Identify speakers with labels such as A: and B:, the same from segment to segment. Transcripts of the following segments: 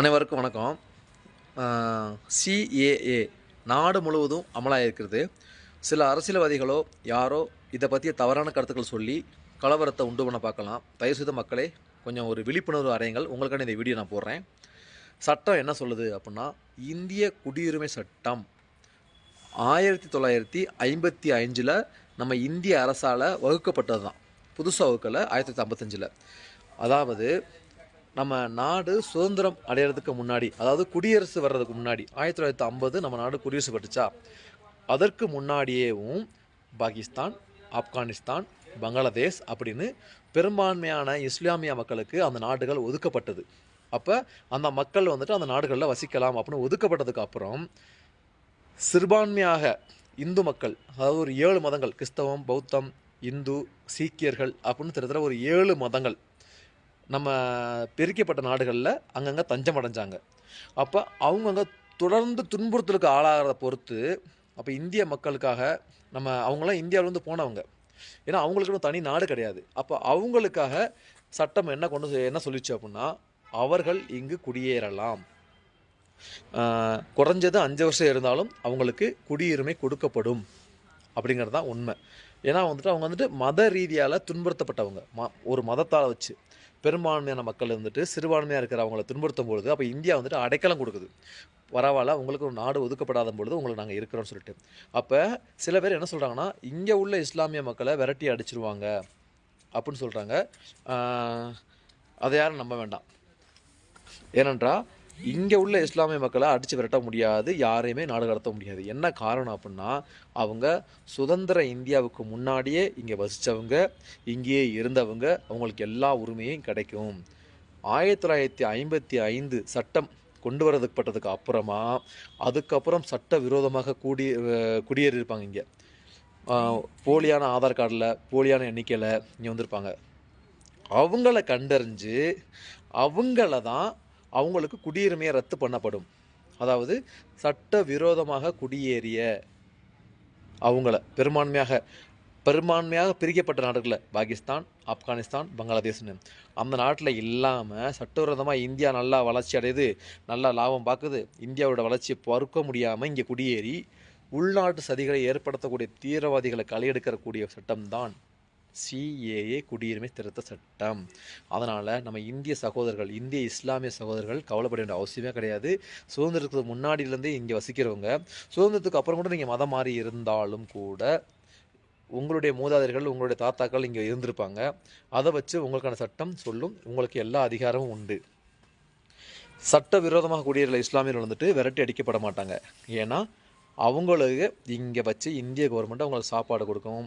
A: அனைவருக்கும் வணக்கம். சிஏஏ நாடு முழுவதும் அமலாக இருக்கிறது சில அரசியல்வாதிகளோ யாரோ இதை பற்றிய தவறான கருத்துக்கள் சொல்லி கலவரத்தை உண்டு பண்ண பார்க்கலாம். தயவுசெய்து மக்களே கொஞ்சம் ஒரு விழிப்புணர்வு அறையுங்கள். உங்களுக்கான இந்த வீடியோ நான் போடுறேன். சட்டம் என்ன சொல்லுது அப்படின்னா இந்திய குடியுரிமை சட்டம் ஆயிரத்தி தொள்ளாயிரத்தி ஐம்பத்தி அஞ்சில் நம்ம இந்திய அரசால் வகுக்கப்பட்டது தான் புதுசாக வகுக்கலை ஆயிரத்தி தொள்ளாயிரத்தி ஐம்பத்தஞ்சில். அதாவது நம்ம நாடு சுதந்திரம் அடையிறதுக்கு முன்னாடி அதாவது குடியரசு வர்றதுக்கு முன்னாடி ஆயிரத்தி தொள்ளாயிரத்தி ஐம்பது நம்ம நாடு குடியரசு பட்டுச்சா அதற்கு முன்னாடியேவும் பாகிஸ்தான் ஆப்கானிஸ்தான் பங்களாதேஷ் அப்படின்னு பெரும்பான்மையான இஸ்லாமிய மக்களுக்கு அந்த நாடுகள் ஒதுக்கப்பட்டது. அப்போ அந்த மக்கள் வந்துட்டு அந்த நாடுகளில் வசிக்கலாம் அப்படின்னு ஒதுக்கப்பட்டதுக்கு அப்புறம் சிறுபான்மையாக இந்து மக்கள் அதாவது ஒரு ஏழு மதங்கள் கிறிஸ்தவம் பௌத்தம் இந்து சீக்கியர்கள் அப்படின்னு திட்டத்தட்ட ஒரு ஏழு மதங்கள் நம்ம பிரிக்கப்பட்ட நாடுகளில் அங்கங்கே தஞ்சம் அடைஞ்சாங்க. அப்போ அவங்கங்க தொடர்ந்து துன்புறுத்தலுக்கு ஆளாகிறத பொறுத்து அப்போ இந்திய மக்களுக்காக நம்ம அவங்களாம் இந்தியாவிலேருந்து போனவங்க. ஏன்னா அவங்களுக்குன்னு தனி நாடு கிடையாது. அப்போ அவங்களுக்காக சட்டம் என்ன கொண்டு என்ன சொல்லிச்சு அப்படின்னா அவர்கள் இங்கு குடியேறலாம். குறைஞ்சது அஞ்சு வருஷம் இருந்தாலும் அவங்களுக்கு குடியுரிமை கொடுக்கப்படும். அப்படிங்கிறது தான் உண்மை. ஏன்னா வந்துட்டு அவங்க வந்துட்டு மத ரீதியால் துன்புறுத்தப்பட்டவங்க. ம ஒரு மதத்தால் வச்சு. பெரும்பான்மையான மக்கள் வந்துட்டு சிறுபான்மையாக இருக்கிறவங்கள துன்புறுத்தும் பொழுது அப்போ இந்தியா வந்துட்டு அடைக்கலம் கொடுக்குது. பரவாயில்ல உங்களுக்கு ஒரு நாடு ஒதுக்கப்படாத பொழுது உங்களுக்கு நாங்கள் இருக்கிறோம்னு சொல்லிட்டு. அப்போ சில பேர் என்ன சொல்கிறாங்கன்னா இங்கே உள்ள இஸ்லாமிய மக்களை விரட்டி அடிச்சிருவாங்க. அப்படின்னு சொல்கிறாங்க அதை யாரும் நம்ப வேண்டாம். ஏனென்றால் இங்கே உள்ள இஸ்லாமிய மக்களை அடித்து விரட்ட முடியாது யாரையுமே நாடு கடத்த முடியாது. என்ன காரணம் அப்படின்னா அவங்க சுதந்திர இந்தியாவுக்கு முன்னாடியே இங்கே வசித்தவங்க இங்கேயே இருந்தவங்க அவங்களுக்கு எல்லா உரிமையும் கிடைக்கும். ஆயிரத்தி தொள்ளாயிரத்தி ஐம்பத்தி ஐந்து சட்டம் கொண்டு வரதுப்பட்டதுக்கு அப்புறமா அதுக்கப்புறம் சட்ட விரோதமாக கூடி குடியேறியிருப்பாங்க இங்கே. போலியான ஆதார் கார்டில் போலியான எண்ணிக்கையில் இங்கே வந்திருப்பாங்க. அவங்கள கண்டறிஞ்சு அவங்கள தான் அவங்களுக்கு குடியுரிமையை ரத்து பண்ணப்படும். அதாவது சட்ட விரோதமாக குடியேறிய அவங்கள பெரும்பான்மையாக பெரும்பான்மையாக பிரிக்கப்பட்ட நாடுகளில் பாகிஸ்தான் ஆப்கானிஸ்தான் பங்களாதேஷ்னு அந்த நாட்டில் இல்லாமல் சட்டவிரோதமாக இந்தியா நல்லா வளர்ச்சி அடையுது நல்லா லாபம் பார்க்குது இந்தியாவோட வளர்ச்சியை பொறுக்க முடியாமல் இங்கே குடியேறி உள்நாட்டு சதிகளை ஏற்படுத்தக்கூடிய தீவிரவாதிகளை களையெடுக்கக்கூடிய சட்டம்தான் சிஏஏ குடியுரிமை திருத்த சட்டம். அதனால் நம்ம இந்திய சகோதரர்கள் இந்திய இஸ்லாமிய சகோதரர்கள் கவலைப்பட வேண்டிய அவசியமே கிடையாது. சுதந்திரத்துக்கு முன்னாடியிலேருந்தே இங்கே வசிக்கிறவங்க சுதந்திரத்துக்கு அப்புறம் கூட நீங்கள் மதம் மாறி இருந்தாலும் கூட உங்களுடைய மூதாதையர்கள் உங்களுடைய தாத்தாக்கள் இங்கே இருந்திருப்பாங்க. அதை வச்சு உங்களுக்கான சட்டம் சொல்லும். உங்களுக்கு எல்லா அதிகாரமும் உண்டு. சட்ட விரோதமாக குடியேறல இஸ்லாமியர்கள் வந்துட்டு விரட்டி அடிக்கப்பட மாட்டாங்க. ஏன்னா அவங்களுக்கு இங்கே வச்சு இந்திய கவர்மெண்ட் அவங்களுக்கு சாப்பாடு கொடுக்கும்.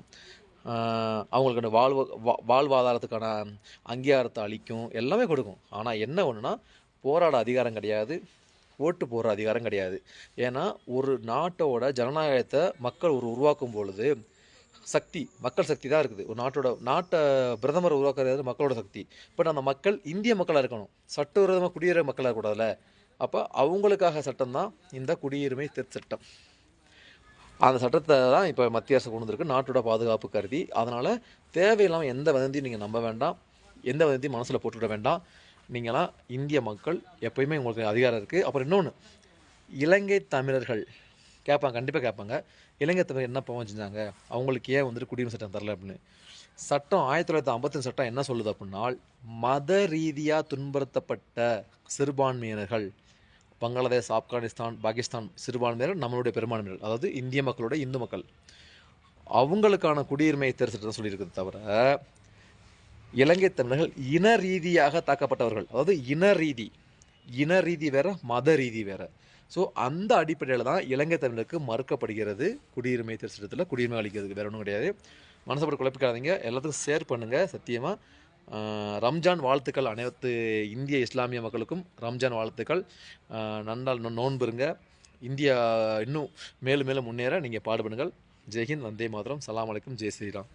A: அவங்களுக்கான வாழ்வு வா- வாழ்வாதாரத்துக்கான அங்கீகாரத்தை அளிக்கும் எல்லாமே கொடுக்கும். ஆனால் என்ன ஒன்றுனா போராட அதிகாரம் கிடையாது ஓட்டு போடுற அதிகாரம் கிடையாது. ஏன்னா ஒரு நாட்டோட ஜனநாயகத்தை மக்கள் ஒரு உருவாக்கும் பொழுது சக்தி மக்கள் சக்தி தான் இருக்குது. ஒரு நாட்டோட நாட்டை பிரதமர் உருவாக்குறது மக்களோட சக்தி. பட் அந்த மக்கள் இந்திய மக்களாக இருக்கணும். சட்டவிரோதமாக குடியேற மக்களாக இருக்கக்கூடாதுல்ல. அப்போ அவங்களுக்காக சட்டம் தான் இந்த குடியுரிமை திருத்த சட்டம். அந்த சட்டத்தை தான் இப்போ மத்திய அரசு கொண்டு வந்திருக்கு. நாட்டோட பாதுகாப்பு கருதி. அதனால் தேவையில்லாமல் எந்த வதந்தியும் நீங்கள் நம்ப வேண்டாம். எந்த வதந்தியும் மனசில் போட்டுவிட வேண்டாம். நீங்களாம் இந்திய மக்கள் எப்பயுமே உங்களுக்கு அதிகாரம் இருக்குது அப்புறம் இன்னொன்று இலங்கை தமிழர்கள் கேட்பாங்க கண்டிப்பாக கேட்பாங்க. இலங்கை தமிழர் என்ன பாவம் செஞ்சாங்க? அவங்களுக்கு ஏன் வந்துட்டு குடியுரிமை சட்டம் தரல அப்படின்னு. சட்டம் ஆயிரத்தி தொள்ளாயிரத்தி ஐம்பத்தஞ்சு சட்டம் என்ன சொல்லுது அப்படின்னா மத ரீதியாக துன்புறுத்தப்பட்ட சிறுபான்மையினர்கள் பங்களாதேஷ் ஆப்கானிஸ்தான் பாகிஸ்தான் சிறுபான்மையினர் நம்மளுடைய பெரும்பான்மையினர் அதாவது இந்திய மக்களோட இந்து மக்கள். அவங்களுக்கான குடியுரிமை தெரிவித்து சொல்லியிருக்குது தவிர இலங்கை தமிழர்கள் இன ரீதியாக தாக்கப்பட்டவர்கள். அதாவது இன ரீதி. இன ரீதி வேற மத ரீதி வேற. ஸோ அந்த அடிப்படையில் தான் இலங்கை தமிழருக்கு மறுக்கப்படுகிறது குடியுரிமை திருச்சட்டத்தில் குடியுரிமை அளிக்கிறதுக்கு. வேற ஒன்றும் கிடையாது. மனசப்பட்டு குழப்பிக்காதீங்க. எல்லாத்துக்கும் ஷேர் பண்ணுங்கள் சத்தியமாக ரம்ஜான் வாழ்த்துக்கள் அனைத்து இந்திய இஸ்லாமிய மக்களுக்கும். ரம்ஜான் வாழ்த்துக்கள். நன்றால் நோன்புருங்க இந்தியா இன்னும் மேலும் மேலும் முன்னேற நீங்கள் பாடுபடுங்கள். ஜெய்ஹிந்த் வந்தே மாதரம். சலாம் அலைக்கும். ஜெய் ஸ்ரீராம்.